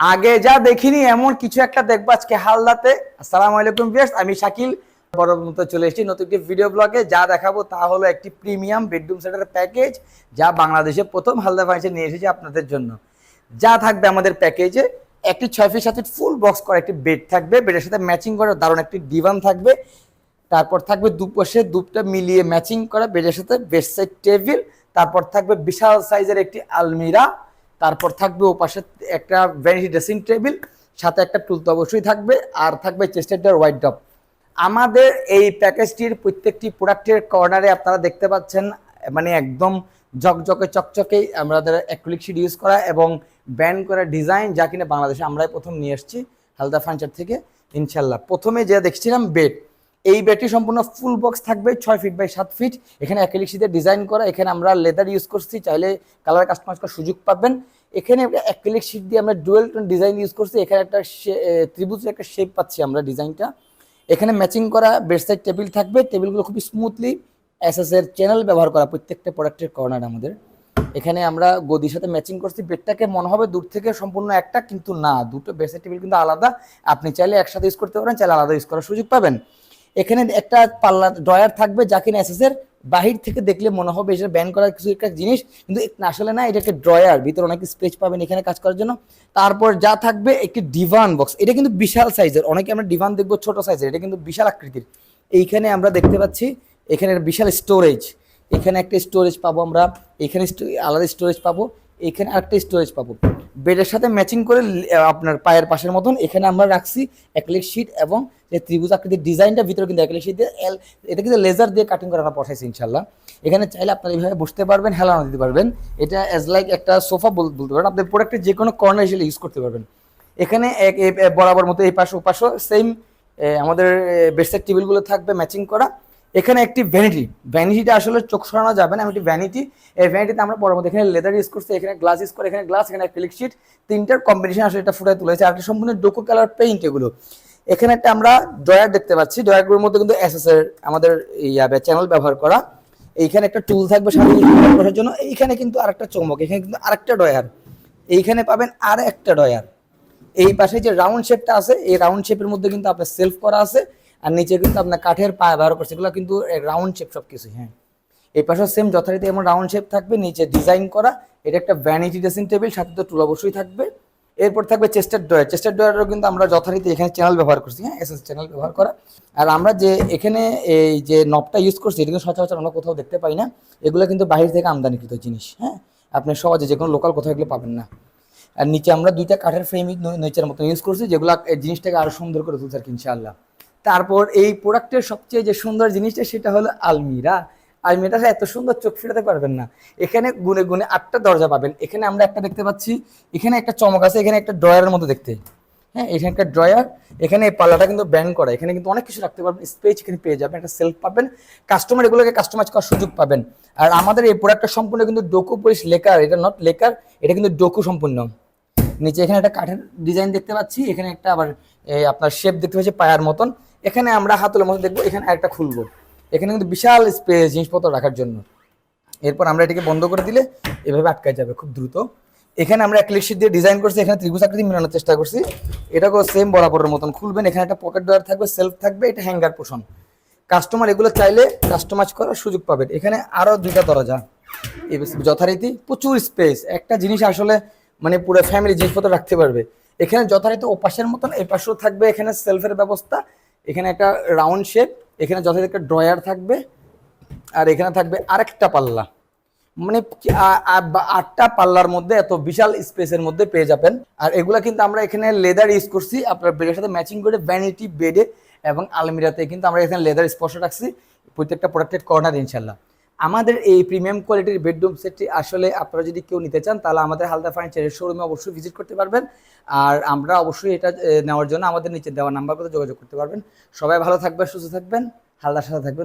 আগে যা দেখিনি, এমন কিছু একটা দেখব আজকে হালদাতে। আসসালামু আলাইকুম বিয়ার্স আমি শাকিল। বড় মতো চলে এসেছি নতুন একটি ভিডিও ব্লগে যা দেখাবো তা হলো একটি প্রিমিয়াম বেডরুম সেটের প্যাকেজ যা বাংলাদেশে প্রথম হালদা ফার্নিচার নিয়ে এসেছি আপনাদের জন্য। যা থাকবে আমাদের প্যাকেজে একটি ছয় ফিট ফিট ফুল বক্স করা একটি বেড থাকবে। বেডের সাথে ম্যাচিং করা দারুণ একটি ডিভান থাকবে। তারপর থাকবে দুপাশে দুপটা মিলিয়ে ম্যাচিং করা। বেডের সাথে বেড সাইড টেবিল তারপর থাকবে বিশাল সাইজের একটি আলমিরা। তারপর থাকবে ওপাশে একটা ভ্যানিটি ড্রেসিং টেবিল সাথে একটা টুল তো অবশ্যই থাকবে, আর থাকবে চেস্টের ডোর হোয়াইট ডপ আমাদের এই প্যাকেজটির প্রত্যেকটি প্রোডাক্টের কর্নারে আপনারা দেখতে পাচ্ছেন মানে একদম ঝকঝকে, চকচকে আমাদের অ্যাক্রিলিক শিট ইউজ করা এবং ব্যান্ড করা ডিজাইন যা কিনা বাংলাদেশে আমরাই প্রথম নিয়ে এসেছি হালদা ফার্নিচার থেকে, ইনশাল্লাহ। প্রথমে যে দেখছিলাম বেড এই বেডটি সম্পূর্ণ ফুল বক্স থাকবে, ছয় ফিট বাই সাত ফিট এখানে অ্যাক্রিলিক ডিজাইন করা, এখানে আমরা লেদার ইউজ করছি, চাইলে কালার কাস্টমাইজ করার সুযোগ পাবেন। এখানে শীট দিয়ে আমরা ডুয়েল ডিজাইন ইউজ করছি, এখানে একটা ত্রিভুজের একটা শেপ পাচ্ছি আমরা ডিজাইনটা এখানে ম্যাচিং করা বেডসাইড টেবিল থাকবে টেবিলগুলো খুবই স্মুথলি এর চ্যানেল ব্যবহার করা প্রত্যেকটা প্রোডাক্টের কর্নার আমাদের। এখানে আমরা গদির সাথে ম্যাচিং করছি বেডটাকে মনে হবে দূর থেকে সম্পূর্ণ একটা, কিন্তু না, দুটো বেডসাইড টেবিল কিন্তু আলাদা। আপনি চাইলে একসাথে ইউজ করতে পারেন, চাইলে আলাদা ইউজ করার সুযোগ পাবেন। এখানে একটা পাল্লা ড্রয়ার থাকবে যা কিনা এসএস এর বাহির থেকে দেখলে মনে হবে এটা ব্যান করার কিছু একটা জিনিস, কিন্তু আসলে না, এটা একটা ড্রয়ার, ভিতরে অনেক স্পেস পাবেন এখানে কাজ করার জন্য। তারপর যা থাকবে একটি ডিভান বক্স এটা কিন্তু বিশাল সাইজের অনেকে আমরা ডিভান দেখব ছোট সাইজের এটা কিন্তু বিশাল আকৃতির। এইখানে আমরা দেখতে পাচ্ছি এখানে বিশাল স্টোরেজ এখানে একটা স্টোরেজ পাবো আমরা, এখানে আলাদা স্টোরেজ পাবো, এখানে আরেকটা স্টোরেজ পাবো। বেডের সাথে ম্যাচিং করে আপনার পায়ের পাশের মতন এখানে আমরা রাখছি অ্যাক্রিলিক শিট এবং ত্রিভুজ আকৃতির ডিজাইনটা ভিতরে কিন্তু অ্যাক্রিলিক শিট দিয়ে এল এটা কিন্তু লেজার দিয়ে কাটিং করে আমরা পঠাইছি ইনশাল্লাহ এখানে চাইলে আপনারা এইভাবে বসতে পারবেন, হেলানো দিতে পারবেন। এটা অ্যাজ লাইক একটা সোফা বলতে পারেন। আপনার প্রোডাক্টের যে কোনো কর্নার হিসেবে ইউজ করতে পারবেন। এখানে এক বরাবর মতো এই পাশে ও সেম আমাদের বেডসাইড টেবিলগুলো থাকবে ম্যাচিং করা। এখানে একটি ভ্যানিটি ভ্যানিটিটা আসলে চোখ সরানো যাবে না আমি একটি ভ্যানিটি এই ভ্যানিটিতে আমরা পরবর্তী এখানে লেদার ইউজ করছি, এখানে গ্লাস ইউজ করে, এখানে গ্লাস এখানে ক্লিক শিট তিনটার কম্বিনেশন আসলে এটা ফুটায় তুলেছে। আর সম্পূর্ণ ডোকো কালার পেইন্ট এগুলো। এখানে একটা আমরা ড্রয়ার দেখতে পাচ্ছি। ড্রয়ারগুলোর মধ্যে কিন্তু এসএস এর আমাদের ইয়াবে চ্যানেল ব্যবহার করা। এইখানে একটা টুল থাকবে করার জন্য। এইখানে কিন্তু আরেকটা চমক এখানে কিন্তু আরেকটা ড্রয়ার এইখানে পাবেন আর একটা ড্রয়ার এই পাশে যে রাউন্ড শেপটা আছে, এই রাউন্ড শেপের মধ্যে কিন্তু আপনার সেলফ করা আছে। আর নিচে কিন্তু আপনার কাঠের পা ব্যবহার করছে, এগুলো কিন্তু রাউন্ড শেপ সব কিছু হ্যাঁ। এই পাশে সেম যথারীতি এমন রাউন্ড শেপ থাকবে, নিচে ডিজাইন করা, এটা একটা ভ্যানিটি ড্রেসিং টেবিল সাথে তো টুল অবশ্যই থাকবে। এরপর থাকবে চেস্টার ড্রয়ার চেস্টার ড্রয়ারও কিন্তু আমরা যথারীতি এখানে চ্যানেল ব্যবহার করছি হ্যাঁ এসএস চ্যানেল ব্যবহার করা। আর আমরা যে এখানে এই যে নবটা ইউজ করছি, এটা কিন্তু সচরাচর আমরা কোথাও দেখতে পাই না, এগুলো কিন্তু বাইরে থেকে আমদানিকৃত জিনিস হ্যাঁ। আপনি সহজে যে কোনো লোকাল কোথাও এগুলো পাবেন না। আর নিচে আমরা দুইটা কাঠের ফ্রেমিং নিচের মতো ইউজ করছি, যেগুলো জিনিসটাকে আরও সুন্দর করে তুলছে আর কি, ইনশাআল্লাহ। তারপর এই প্রোডাক্টের সবচেয়ে যে সুন্দর জিনিসটা সেটা হলো আলমিরা। আলমিরাটা এত সুন্দর চোখ ফিরাতে পারবেন না। এখানে গুনে গুনে আটটা দরজা পাবেন। এখানে আমরা একটা দেখতে পাচ্ছি, এখানে একটা চমক আছে, এখানে একটা ড্রয়ারের মতো দেখতে। হ্যাঁ এখানে একটা ড্রয়ার, এখানে এই পাল্লাটা কিন্তু ব্যান করা। এখানে কিন্তু অনেক কিছু রাখতে পারবেন, স্পেস এখানে পেয়ে যাবেন, একটা সেলফ পাবেন। কাস্টমার এগুলোকে কাস্টমাইজ করার সুযোগ পাবেন। আর আমাদের এই প্রোডাক্টটা সম্পূর্ণ কিন্তু ডোকু পলিশ লেকার, এটা নট লেকার, এটা কিন্তু ডোকু সম্পূর্ণ। নিচে এখানে একটা কাঠের ডিজাইন দেখতে পাচ্ছি, এখানে একটা আবার এই আপনার শেপ দেখতে পাচ্ছি পায়ার মতন। এখানে আমরা হাতলের মতো দেখব, এখানে একটা খুলবো। এখানে কিন্তু বিশাল স্পেস জিনিসপত্র রাখার জন্য। এরপর আমরা এটাকে বন্ধ করে দিলে এভাবে আটকায় যাবে খুব দ্রুত। এখানে আমরা শিট দিয়ে ডিজাইন করছি, এখানে ত্রিভুজ আকৃতি মেলানোর চেষ্টা করছি। এটাকেও সেম বরাবরের মতন খুলবেন। এখানে একটা পকেট ডয়ার থাকবে সেলফ থাকবে, এটা হ্যাঙ্গার পোষণ কাস্টমার এগুলো চাইলে কাস্টমাইজ করার সুযোগ পাবেন। এখানে আরও দুইটা দরজা। যথারীতি প্রচুর স্পেস একটা জিনিস আসলে মানে পুরো ফ্যামিলি জিনিসপত্র রাখতে পারবে। এখানে যথারীতি ওপাশের মতন এই পাশেও থাকবে এখানে সেলফের ব্যবস্থা, এখানে একটা রাউন্ড শেপ এখানে যথারীতি একটা ড্রয়ার থাকবে, আর এখানে থাকবে আরেকটা পাল্লা। মানে আটটা পাল্লার মধ্যে এত বিশাল স্পেসের মধ্যে পেয়ে যাবেন। আর এগুলা কিন্তু আমরা এখানে লেদার ইউজ করছি, আপনার বেডের সাথে ম্যাচিং করে ভ্যানিটি বেডে এবং আলমিরাতে কিন্তু আমরা এখানে লেদার স্পর্শ রাখছি, প্রত্যেকটা প্রোডাক্টের কর্নার ইনশাল্লাহ আমাদের এই প্রিমিয়াম কোয়ালিটির বেডরুম সেটটি আসলে আপনারা যদি কেউ নিতে চান, তাহলে আমাদের হালদা ফার্নিচারের শোরুমে অবশ্যই ভিজিট করতে পারবেন। আর আমরা অবশ্যই এটা নেওয়ার জন্য আমাদের নিচে দেওয়া নাম্বারগুলো যোগাযোগ করতে পারবেন। সবাই ভালো থাকবেন, সুস্থ থাকবেন, হালদার সাথে থাকবেন।